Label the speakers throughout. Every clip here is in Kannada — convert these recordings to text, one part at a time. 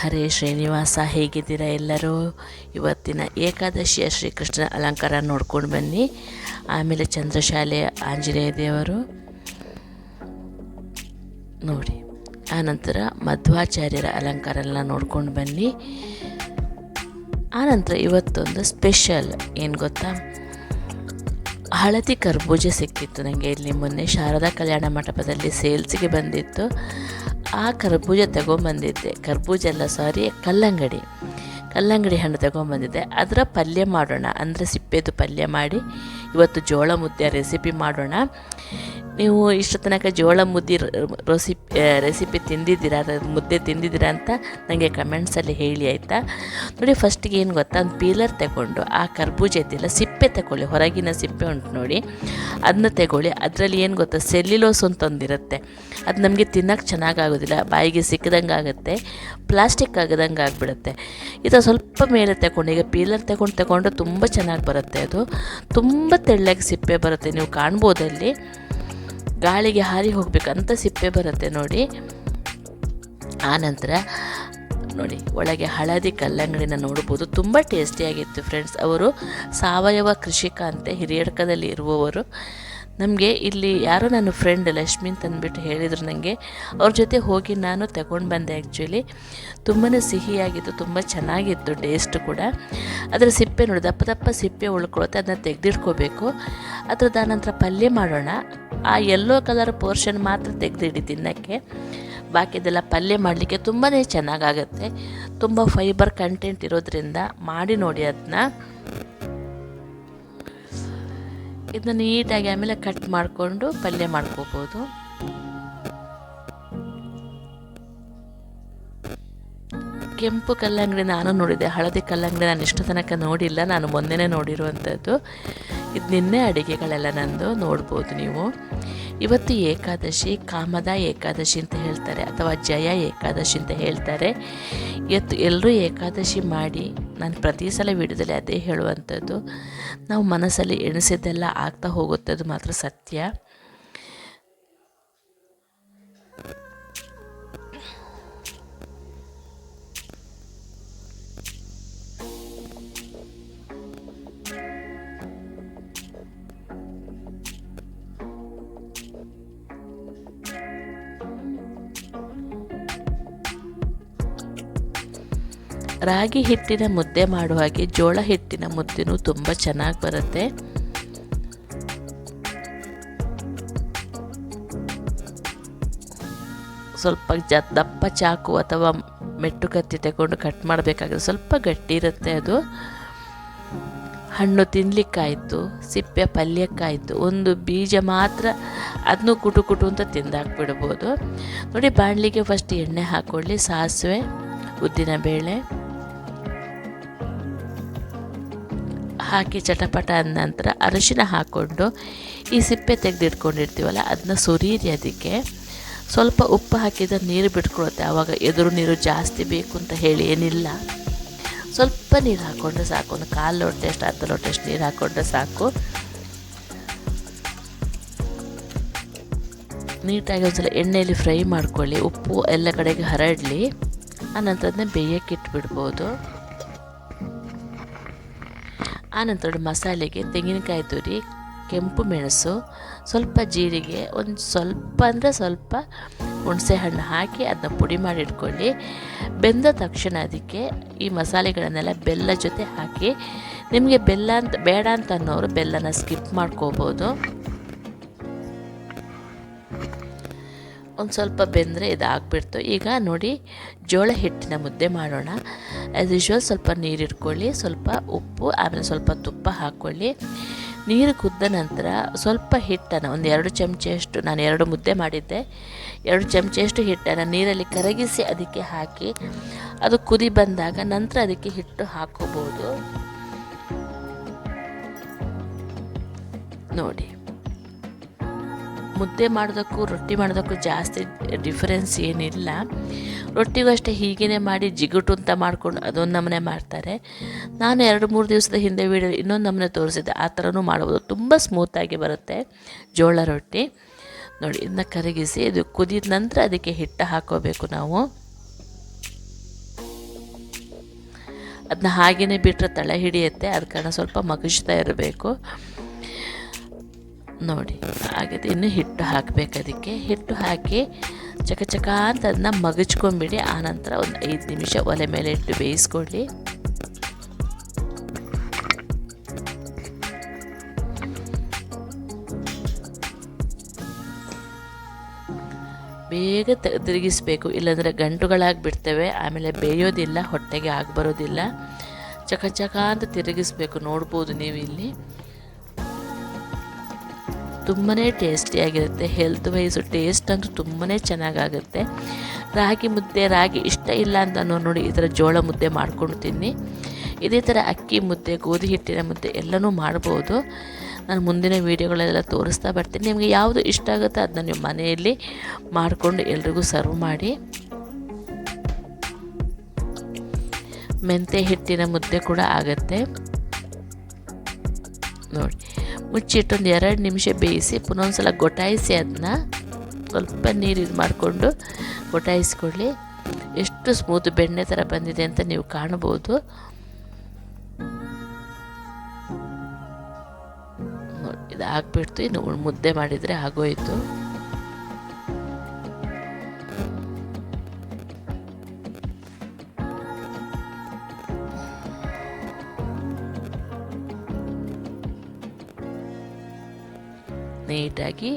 Speaker 1: ಹರೇ ಶ್ರೀನಿವಾಸ, ಹೇಗಿದ್ದೀರಾ ಎಲ್ಲರೂ? ಇವತ್ತಿನ ಏಕಾದಶಿಯ ಶ್ರೀಕೃಷ್ಣ ಅಲಂಕಾರ ನೋಡ್ಕೊಂಡು ಬನ್ನಿ. ಆಮೇಲೆ ಚಂದ್ರಶಾಲೆ ಆಂಜನೇಯ ದೇವರು ನೋಡಿ ಆನಂತರ ಮಧ್ವಾಚಾರ್ಯರ ಅಲಂಕಾರ ಎಲ್ಲ ನೋಡ್ಕೊಂಡು ಬನ್ನಿ. ಆನಂತರ ಇವತ್ತೊಂದು ಸ್ಪೆಷಲ್, ಏನು ಗೊತ್ತಾ? ಹಳದಿ ಕರ್ಬೂಜ ಸಿಕ್ಕಿತ್ತು ನನಗೆ ಇಲ್ಲಿ ಮೊನ್ನೆ. ಶಾರದಾ ಕಲ್ಯಾಣ ಮಂಟಪದಲ್ಲಿ ಸೇಲ್ಸಿಗೆ ಬಂದಿತ್ತು. ಆ ಕರ್ಬೂಜ ತಗೊಂಬಂದಿದ್ದೆ. ಕರ್ಬೂಜ ಎಲ್ಲ ಸಾರಿ ಕಲ್ಲಂಗಡಿ. ಕಲ್ಲಂಗಡಿ ಹಣ್ಣು ತಗೊಂಬಂದಿದ್ದೆ. ಅದರ ಪಲ್ಯ ಮಾಡೋಣ. ಅಂದರೆ ಸಿಪ್ಪೆದು ಪಲ್ಯ ಮಾಡಿ, ಇವತ್ತು ಜೋಳ ಮುದ್ದೆ ರೆಸಿಪಿ ಮಾಡೋಣ. ನೀವು ಇಷ್ಟು ತನಕ ಜೋಳ ಮುದ್ದೆ ರೆಸಿಪಿ ರೆಸಿಪಿ ತಿಂದಿದ್ದೀರಾ ಮುದ್ದೆ ತಿಂದಿದ್ದೀರಾ ಅಂತ ನನಗೆ ಕಮೆಂಟ್ಸಲ್ಲಿ ಹೇಳಿ ಆಯಿತಾ? ನೋಡಿ ಫಸ್ಟಿಗೆ ಏನು ಗೊತ್ತಾ? ಒಂದು ಪೀಲರ್ ತಗೊಂಡು ಆ ಕರ್ಬೂಜ ಇದೆಯಲ್ಲ ಸಿಪ್ಪೆ ತಗೊಳ್ಳಿ, ಹೊರಗಿನ ಸಿಪ್ಪೆ ಉಂಟು ನೋಡಿ. ಅದನ್ನ ತಗೊಳ್ಳಿ, ಅದರಲ್ಲಿ ಏನು ಗೊತ್ತಾ? ಸೆಲ್ಯುಲೋಸ್ ಅಂತ ಒಂದಿರುತ್ತೆ. ಅದು ನಮಗೆ ತಿನ್ನೋಕ್ಕೆ ಚೆನ್ನಾಗಾಗೋದಿಲ್ಲ, ಬಾಯಿಗೆ ಸಿಕ್ಕದಂಗೆ ಆಗುತ್ತೆ, ಪ್ಲಾಸ್ಟಿಕ್ ಆಗದಂಗೆ ಆಗಿಬಿಡುತ್ತೆ. ಇದು ಸ್ವಲ್ಪ ಮೇಲೆ ತಗೊಂಡು, ಈಗ ಪೀಲರ್ ತಗೊಂಡು ತಗೊಂಡು ತುಂಬ ಚೆನ್ನಾಗಿ ಬರುತ್ತೆ ಅದು. ತುಂಬ ತೆಳ್ಳಗೆ ಸಿಪ್ಪೆ ಬರುತ್ತೆ, ನೀವು ಕಾಣ್ಬೋದಲ್ಲಿ. ಗಾಳಿಗೆ ಹಾರಿ ಹೋಗ್ಬೇಕಂತ ಸಿಪ್ಪೆ ಬರುತ್ತೆ ನೋಡಿ. ಆನಂತರ ನೋಡಿ, ಒಳಗೆ ಹಳದಿ ಕಲ್ಲಂಗಡಿನ ನೋಡ್ಬೋದು. ತುಂಬ ಟೇಸ್ಟಿಯಾಗಿತ್ತು ಫ್ರೆಂಡ್ಸ್. ಅವರು ಸಾವಯವ ಕೃಷಿಕ ಅಂತೆ ಹಿರಿಯಡ್ಕದಲ್ಲಿ ಇರುವವರು. ನಮಗೆ ಇಲ್ಲಿ ಯಾರೋ ನನ್ನ ಫ್ರೆಂಡ್ ಲಕ್ಷ್ಮಿ ಅಂತ ಅಂದ್ಬಿಟ್ಟು ಹೇಳಿದರು ನನಗೆ ಅವ್ರ ಜೊತೆ ಹೋಗಿ ನಾನು ತಗೊಂಡು ಬಂದೆ ಆ್ಯಕ್ಚುಲಿ ತುಂಬಾ ಸಿಹಿಯಾಗಿತ್ತು, ತುಂಬ ಚೆನ್ನಾಗಿತ್ತು ಟೇಸ್ಟ್ ಕೂಡ. ಅದರ ಸಿಪ್ಪೆ ನೋಡಿ, ದಪ್ಪ ದಪ್ಪ ಸಿಪ್ಪೆ ಉಳ್ಕೊಳುತ್ತೆ, ಅದನ್ನ ತೆಗೆದಿಟ್ಕೋಬೇಕು. ಅದ್ರದ್ದು ನಂತರ ಪಲ್ಯ ಮಾಡೋಣ. ಆ ಯೆಲ್ಲೋ ಕಲರ್ ಪೋರ್ಷನ್ ಮಾತ್ರ ತೆಗೆದಿಡಿ ತಿನ್ನೋಕ್ಕೆ. ಬಾಕಿದೆಲ್ಲ ಪಲ್ಯ ಮಾಡಲಿಕ್ಕೆ ತುಂಬಾ ಚೆನ್ನಾಗಾಗತ್ತೆ. ತುಂಬ ಫೈಬರ್ ಕಂಟೆಂಟ್ ಇರೋದ್ರಿಂದ ಮಾಡಿ ನೋಡಿ ಅದನ್ನ ಇದನ್ನ ನೀಟಾಗಿ ಆಮೇಲೆ ಕಟ್ ಮಾಡಿಕೊಂಡು ಪಲ್ಯ ಮಾಡ್ಕೋಬೋದು. ಕೆಂಪು ಕಲ್ಲಂಗಡಿ ನಾನು ನೋಡಿದೆ, ಹಳದಿ ಕಲ್ಲಂಗಡಿ ನಾನು ಇಷ್ಟು ತನಕ ನೋಡಿಲ್ಲ, ನಾನು ಮೊನ್ನೆನೇ ನೋಡಿರುವಂಥದ್ದು ಇದು ನಿನ್ನೆ ಅಡುಗೆಗಳೆಲ್ಲ ನಂದು, ನೋಡ್ಬೋದು ನೀವು. ಇವತ್ತು ಏಕಾದಶಿ, ಕಾಮದ ಏಕಾದಶಿ ಅಂತ ಹೇಳ್ತಾರೆ, ಅಥವಾ ಜಯ ಏಕಾದಶಿ ಅಂತ ಹೇಳ್ತಾರೆ. ಇವತ್ತು ಎಲ್ಲರೂ ಏಕಾದಶಿ ಮಾಡಿ ನಾನು ಪ್ರತಿ ಸಲ ವಿಡಿಯೋದಲ್ಲಿ ಅದೇ ಹೇಳುವಂಥದ್ದು. ನಾವು ಮನಸ್ಸಲ್ಲಿ ಎಣಿಸಿದ್ದೆಲ್ಲ ಆಗ್ತಾ ಹೋಗುತ್ತದ್ದು ಮಾತ್ರ ಸತ್ಯ. ರಾಗಿ ಹಿಟ್ಟಿನ ಮುದ್ದೆ ಮಾಡುವ ಹಾಗೆ ಜೋಳ ಹಿಟ್ಟಿನ ಮುದ್ದೆನೂ ತುಂಬ ಚೆನ್ನಾಗಿ ಬರುತ್ತೆ. ಸ್ವಲ್ಪ ಜ, ದಪ್ಪ ಚಾಕು ಅಥವಾ ಮೆಟ್ಟು ಕತ್ತಿ ತಗೊಂಡು ಕಟ್ ಮಾಡಬೇಕಾದ್ರೆ ಸ್ವಲ್ಪ ಗಟ್ಟಿ ಇರುತ್ತೆ ಅದು. ಹಣ್ಣು ತಿನ್ನಲಿಕ್ಕಾಯಿತು ಸಿಪ್ಪೆ ಪಲ್ಯಕ್ಕಾಯಿತು, ಒಂದು ಬೀಜ ಮಾತ್ರ ಅದನ್ನು ಕುಟು ಕುಟು ಅಂತ ತಿಂದಾಕ್ಬಿಡ್ಬೋದು. ನೋಡಿ, ಬಾಣಲಿಗೆ ಫಸ್ಟ್ ಎಣ್ಣೆ ಹಾಕ್ಕೊಳ್ಳಿ ಸಾಸಿವೆ ಉದ್ದಿನ ಹಾಕಿ ಚಟಪಟ ಅಂದ ನಂತರ ಅರಿಶಿನ ಹಾಕ್ಕೊಂಡು ಈ ಸಿಪ್ಪೆ ತೆಗೆದಿಟ್ಕೊಂಡಿರ್ತೀವಲ್ಲ, ಅದನ್ನ ಸುರೀರಿ ಅದಕ್ಕೆ ಸ್ವಲ್ಪ ಉಪ್ಪು ಹಾಕಿದ ನೀರು ಬಿಟ್ಕೊಳುತ್ತೆ. ಆವಾಗ ಎದುರು ನೀರು ಜಾಸ್ತಿ ಬೇಕು ಅಂತ ಹೇಳಿ ಏನಿಲ್ಲ. ಸ್ವಲ್ಪ ನೀರು ಹಾಕ್ಕೊಂಡ್ರೆ ಸಾಕು, ಒಂದು ಕಾಲು ಲೋಟೆಷ್ಟು ಅರ್ಧ ಲೋಟೆಷ್ಟು ನೀರು ಹಾಕ್ಕೊಂಡ್ರೆ ಸಾಕು. ನೀಟಾಗಿ ಒಂದ್ಸಲ ಎಣ್ಣೆಯಲ್ಲಿ ಫ್ರೈ ಮಾಡ್ಕೊಳ್ಳಿ. ಉಪ್ಪು ಎಲ್ಲ ಕಡೆಗೆ ಹರಡಲಿ ಆನಂತರ ಅದನ್ನ ಬೇಯಕ್ಕೆ ಇಟ್ಬಿಡ್ಬೋದು. ಆನಂತರ ಮಸಾಲೆಗೆ ತೆಂಗಿನಕಾಯಿ ತುರಿ, ಕೆಂಪು ಮೆಣಸು, ಸ್ವಲ್ಪ ಜೀರಿಗೆ, ಒಂದು ಸ್ವಲ್ಪ ಅಂದರೆ ಸ್ವಲ್ಪ ಹುಣಸೆ ಹಣ್ಣು ಹಾಕಿ ಅದನ್ನ ಪುಡಿ ಮಾಡಿ ಇಟ್ಕೊಳ್ಳಿ. ಬೆಂದ ತಕ್ಷಣ ಅದಕ್ಕೆ ಈ ಮಸಾಲೆಗಳನ್ನೆಲ್ಲ ಬೆಲ್ಲ ಜೊತೆ ಹಾಕಿ ನಿಮಗೆ ಬೆಲ್ಲ ಅಂತ ಬೇಡ ಅಂತ ಅನ್ನೋರು ಬೆಲ್ಲನ ಸ್ಕಿಪ್ ಮಾಡ್ಕೋಬೋದು. ಒಂದು ಸ್ವಲ್ಪ ಬೆಂದರೆ ಇದಾಗ್ಬಿಡ್ತು. ಈಗ ನೋಡಿ ಜೋಳ ಹಿಟ್ಟಿನ ಮುದ್ದೆ ಮಾಡೋಣ. ಆ್ಯಸ್ ಯೂಶ್ವಲ್ ಸ್ವಲ್ಪ ನೀರು ಇಟ್ಕೊಳ್ಳಿ, ಸ್ವಲ್ಪ ಉಪ್ಪು, ಆಮೇಲೆ ಸ್ವಲ್ಪ ತುಪ್ಪ ಹಾಕ್ಕೊಳ್ಳಿ ನೀರು ಕುದ್ದ ನಂತರ ಸ್ವಲ್ಪ ಹಿಟ್ಟನ್ನು ಒಂದು ಎರಡು ಚಮಚೆಯಷ್ಟು ನಾನು ಎರಡು ಮುದ್ದೆ ಮಾಡಿದ್ದೆ. ಎರಡು ಚಮಚೆಯಷ್ಟು ಹಿಟ್ಟನ್ನು ನೀರಲ್ಲಿ ಕರಗಿಸಿ ಅದಕ್ಕೆ ಹಾಕಿ, ಅದು ಕುದಿ ಬಂದಾಗ ನಂತರ ಅದಕ್ಕೆ ಹಿಟ್ಟು ಹಾಕೋಬೋದು. ನೋಡಿ. ಮುದ್ದೆ ಮಾಡೋದಕ್ಕೂ ರೊಟ್ಟಿ ಮಾಡೋದಕ್ಕೂ ಜಾಸ್ತಿ ಡಿಫರೆನ್ಸ್ ಏನಿಲ್ಲ. ರೊಟ್ಟಿಗೂ ಅಷ್ಟೇ ಹೀಗೇ ಮಾಡಿ ಜಿಗುಟು ಅಂತ ಮಾಡ್ಕೊಂಡು ಅದೊಂದು ನಮನೆ ಮಾಡ್ತಾರೆ. ನಾನು ಎರಡು ಮೂರು ದಿವಸದ ಹಿಂದೆ ವೀಡಿಯೋ ಇನ್ನೊಂದು ನಮನೆ ತೋರಿಸಿದ್ದೆ. ಆ ಥರನೂ ಮಾಡ್ಬೋದು. ತುಂಬ ಸ್ಮೂತಾಗಿ ಬರುತ್ತೆ ಜೋಳ ರೊಟ್ಟಿ. ನೋಡಿ, ಇದನ್ನ ಕರಗಿಸಿ ಇದು ಕುದಿದ ನಂತರ ಅದಕ್ಕೆ ಹಿಟ್ಟು ಹಾಕೋಬೇಕು ನಾವು. ಅದನ್ನ ಹಾಗೇ ಬಿಟ್ಟರೆ ತಳೆ ಹಿಡಿಯುತ್ತೆ. ಅದ ಕಾರಣ ಸ್ವಲ್ಪ ಮಗುಚ್ತಾ ಇರಬೇಕು. ನೋಡಿ ಹಾಗೆ ಇನ್ನು ಹಿಟ್ಟು ಹಾಕಬೇಕು ಅದಕ್ಕೆ. ಹಿಟ್ಟು ಹಾಕಿ ಚಕ ಚಕ ಅಂತ ಅದನ್ನ ಮಗಚ್ಕೊಂಬಿಡಿ. ಆನಂತರ ಒಂದು ಐದು ನಿಮಿಷ ಒಲೆ ಮೇಲೆ ಇಟ್ಟು ಬೇಯಿಸ್ಕೊಳ್ಳಿ. ಬೇಗ ತ, ತಿರುಗಿಸ್ಬೇಕು. ಇಲ್ಲಾಂದರೆ ಗಂಟುಗಳಾಗಿಬಿಡ್ತವೆ. ಆಮೇಲೆ ಬೇಯೋದಿಲ್ಲ, ಹೊಟ್ಟೆಗೆ ಆಗಿ ಬರೋದಿಲ್ಲ ಚಕ ಚಕ ಅಂತ ತಿರುಗಿಸ್ಬೇಕು. ನೋಡ್ಬೋದು ನೀವು ಇಲ್ಲಿ ತುಂಬಾ ಟೇಸ್ಟಿಯಾಗಿರುತ್ತೆ ಹೆಲ್ತ್ ವೈಸು ಟೇಸ್ಟ್ ಅಂತೂ ತುಂಬಾ ಚೆನ್ನಾಗಾಗುತ್ತೆ. ರಾಗಿ ಮುದ್ದೆ, ರಾಗಿ ಇಷ್ಟ ಇಲ್ಲ ಅಂತ ನೋಡಿ ಈ ಥರ ಜೋಳ ಮುದ್ದೆ ಮಾಡ್ಕೊಂಡು ತಿನ್ನಿ. ಇದೇ ಥರ ಅಕ್ಕಿ ಮುದ್ದೆ, ಗೋಧಿ ಹಿಟ್ಟಿನ ಮುದ್ದೆ ಎಲ್ಲನೂ ಮಾಡ್ಬೋದು. ನಾನು ಮುಂದಿನ ವೀಡಿಯೋಗಳೆಲ್ಲ ತೋರಿಸ್ತಾ ಬರ್ತೀನಿ. ನಿಮಗೆ ಯಾವುದು ಇಷ್ಟ ಆಗುತ್ತೋ ಅದನ್ನ ನೀವು ಮನೆಯಲ್ಲಿ ಮಾಡಿಕೊಂಡು ಎಲ್ರಿಗೂ ಸರ್ವ್ ಮಾಡಿ. ಮೆಂತೆ ಹಿಟ್ಟಿನ ಮುದ್ದೆ ಕೂಡ ಆಗುತ್ತೆ. ನೋಡಿ. ಮುಚ್ಚಿಟ್ಟೊಂದು ಎರಡು ನಿಮಿಷ ಬೇಯಿಸಿ ಪುನಃ ಸಲ ಗೊಟಾಯಿಸಿ ಅದನ್ನ ಸ್ವಲ್ಪ ನೀರು ಇದು ಮಾಡಿಕೊಂಡು ಗೊಟಾಯಿಸ್ಕೊಳ್ಳಿ. ಎಷ್ಟು ಸ್ಮೂತ್ ಬೆಣ್ಣೆ ಥರ ಬಂದಿದೆ ಅಂತ ನೀವು ಕಾಣ್ಬೋದು. ಇದು ಹಾಕ್ಬಿಡ್ತು ಇನ್ನು ಮುದ್ದೆ ಮಾಡಿದರೆ ಆಗೋಯ್ತು. ನೀಟಾಗಿ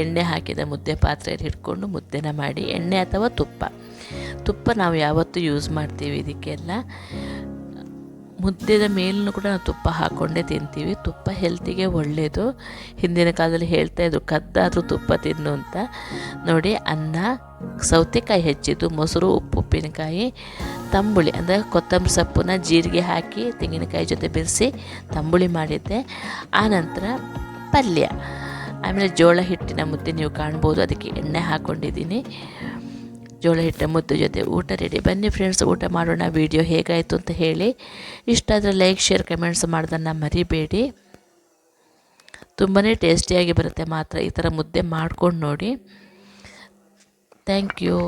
Speaker 1: ಎಣ್ಣೆ ಹಾಕಿದ ಮುದ್ದೆ ಪಾತ್ರೆಯಲ್ಲಿ ಹಿಡ್ಕೊಂಡು ಮುದ್ದೆನ ಮಾಡಿ, ಎಣ್ಣೆ ಅಥವಾ ತುಪ್ಪ. ತುಪ್ಪ ನಾವು ಯಾವತ್ತೂ ಯೂಸ್ ಮಾಡ್ತೀವಿ ಇದಕ್ಕೆಲ್ಲ. ಮುದ್ದೆದ ಮೇಲೂ ಕೂಡ ನಾವು ತುಪ್ಪ ಹಾಕ್ಕೊಂಡೇ ತಿಂತೀವಿ. ತುಪ್ಪ ಹೆಲ್ತಿಗೆ ಒಳ್ಳೆಯದು ಹಿಂದಿನ ಕಾಲದಲ್ಲಿ ಹೇಳ್ತಾ ಇದ್ರು, ಕದ್ದಾದರೂ ತುಪ್ಪ ತಿನ್ನು ಅಂತ. ನೋಡಿ, ಅನ್ನ, ಸೌತೆಕಾಯಿ ಹೆಚ್ಚಿದ್ದು, ಮೊಸರು, ಉಪ್ಪು, ಉಪ್ಪಿನಕಾಯಿ, ತಂಬುಳಿ, ಅಂದರೆ ಕೊತ್ತಂಬರಿ ಸೊಪ್ಪನ್ನ ಜೀರಿಗೆ ಹಾಕಿ, ತೆಂಗಿನಕಾಯಿ ಜೊತೆ ಬೆರೆಸಿ ತಂಬುಳಿ ಮಾಡಿದ್ದೆ. ಆನಂತರ ಪಲ್ಯ. ಆಮೇಲೆ ಜೋಳ ಹಿಟ್ಟಿನ ಮುದ್ದೆ ನೀವು ಕಾಣ್ಬೋದು, ಅದಕ್ಕೆ ಎಣ್ಣೆ ಹಾಕ್ಕೊಂಡಿದ್ದೀನಿ ಜೋಳ ಹಿಟ್ಟಿನ ಮುದ್ದೆ ಜೊತೆ ಊಟ ರೆಡಿ ಬನ್ನಿ ಫ್ರೆಂಡ್ಸ್ ಊಟ ಮಾಡೋಣ ವಿಡಿಯೋ ಹೇಗಾಯಿತು ಅಂತ ಹೇಳಿ. ಇಷ್ಟ ಆದರೆ ಲೈಕ್ ಶೇರ್ ಕಮೆಂಟ್ಸ್ ಮಾಡೋದನ್ನು ಮರಿಬೇಡಿ. ತುಂಬಾ ಟೇಸ್ಟಿಯಾಗಿ ಬರುತ್ತೆ ಮಾತ್ರ ಈ ಥರ ಮುದ್ದೆ ಮಾಡ್ಕೊಂಡು ನೋಡಿ. Thank you